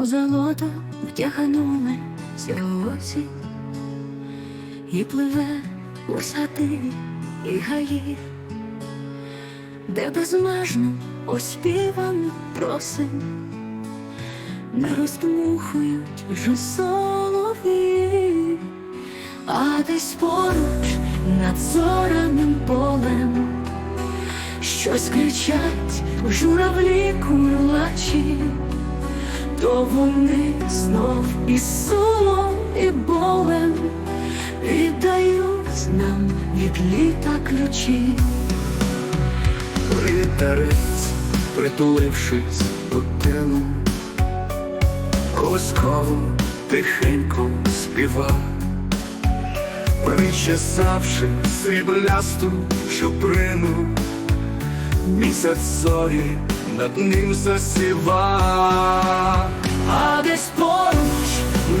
в золото втягнули сьогодні і пливе у сади і гаї, де безмежно оспівано просим, не роздмухують вже солові, а десь поруч над зоряним полем щось кричать журавлі курлачі, то вони знов і сумом, і болем віддають нам від літа ключі. Вітарець, притулившись до тину, Колосково тихенько співа, причесавши сріблясту чуприну, місяць зорі над ним засіва. А десь поруч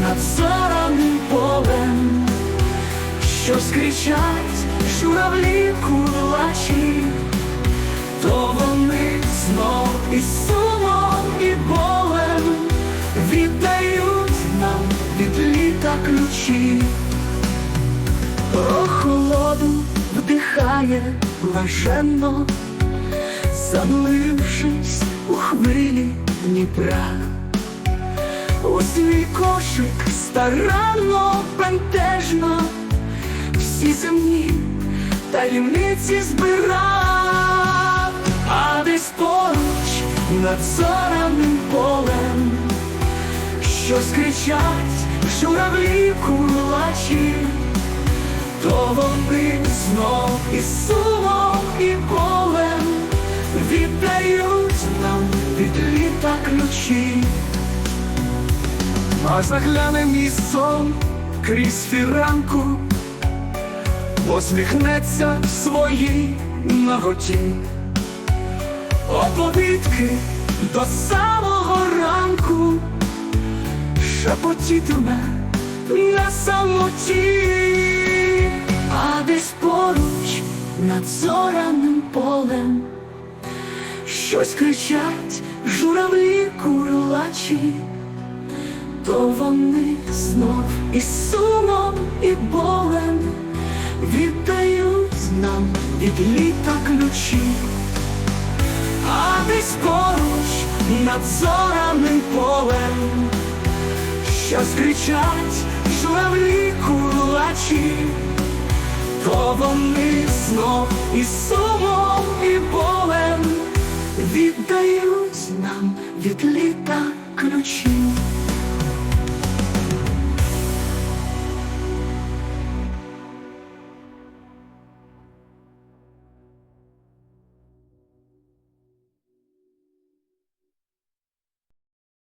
над зоряним полем, що скричать журавлі курлачі, то вони знов і сумом, і болем віддають нам від літа ключі. Прохолоду вдихає блаженно, замлившись у хвилі Дніпра. У свій кошик старанно, бентежно. Всі земні таємниці збирав, а десь поруч над зоряним полем, що скричать журавлі курлачі, то вони знов і сумом, і болем літа. А загляне мій сон крізь фіранку, посміхнеться в своїй наготі, Оповідки до самого ранку шепотітиме на самоті, а десь поруч над зоряним полем щось кричать журавлі курлачі, то вони знов і сумом, і болем віддають нам від літа ключі. А десь поруч над зоряним полем, що скричать журавлі кулачі, то вони знов і сумом, і болем від літа ключі.